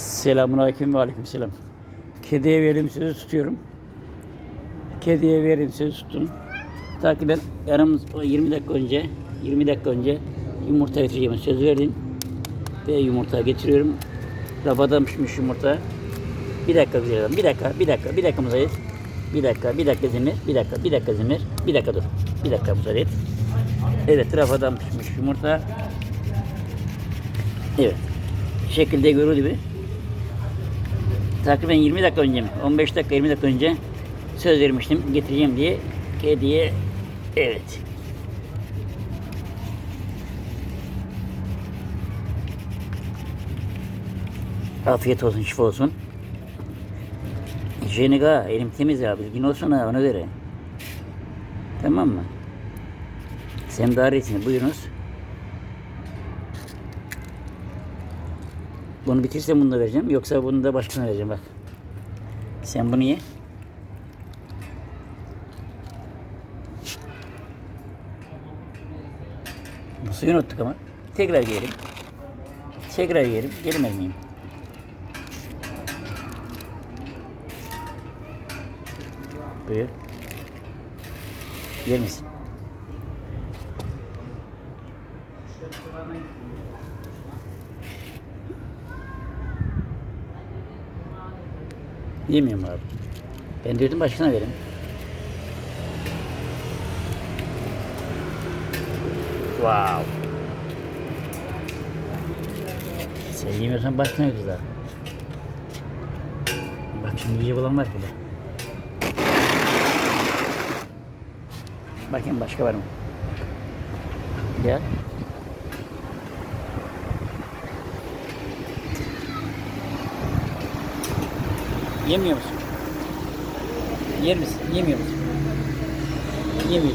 Selamun aleyküm ve aleyküm selam. Kediye verdiğim sözü tutuyorum. Kediye verdiğim sözü tuttum. Ta ki ben yarım 20 dakika önce 20 dakika önce yumurta getireceğime söz verdim. Ve yumurta getiriyorum. Rafadan pişmiş yumurta. Bir dakika güzel. Bir dakika, bir dakika, bir dakika müsaade et. Bir dakika, bir dakika izin. Bir dakika, bir dakika izin. Bir dakika dur. Bir dakika müsaade et. Evet, rafadan pişmiş yumurta. Evet. Şekilde görüldüğü gibi. Takriben 20 dakika önce mi? 15 dakika 20 dakika önce söz vermiştim getireceğim diye kediye evet. Afiyet olsun, şifa olsun. Hijyenik ha, elim temiz abi, düzgün olsun ha, ona göre. Tamam mı? Sen daha iyisini buyurunuz. Bunu bitirsem bunu da vereceğim. Yoksa bunu da başkasına vereceğim bak. Sen bunu ye. Bu suyu unuttuk ama. Tekrar yiyelim. Tekrar yiyelim. Gelmez miyim? Buyur. Yer misin? Yemiyorum abi. Ben diyordum başkasına verin. Wow. Sen yemiyorsan başkasına veririz daha. Bak şimdi yiyecek olan var bile. Bakayım başka var mı? Gel. Yemiyor musun? Yer misin? Yemiyor musun? Yemiyorsun.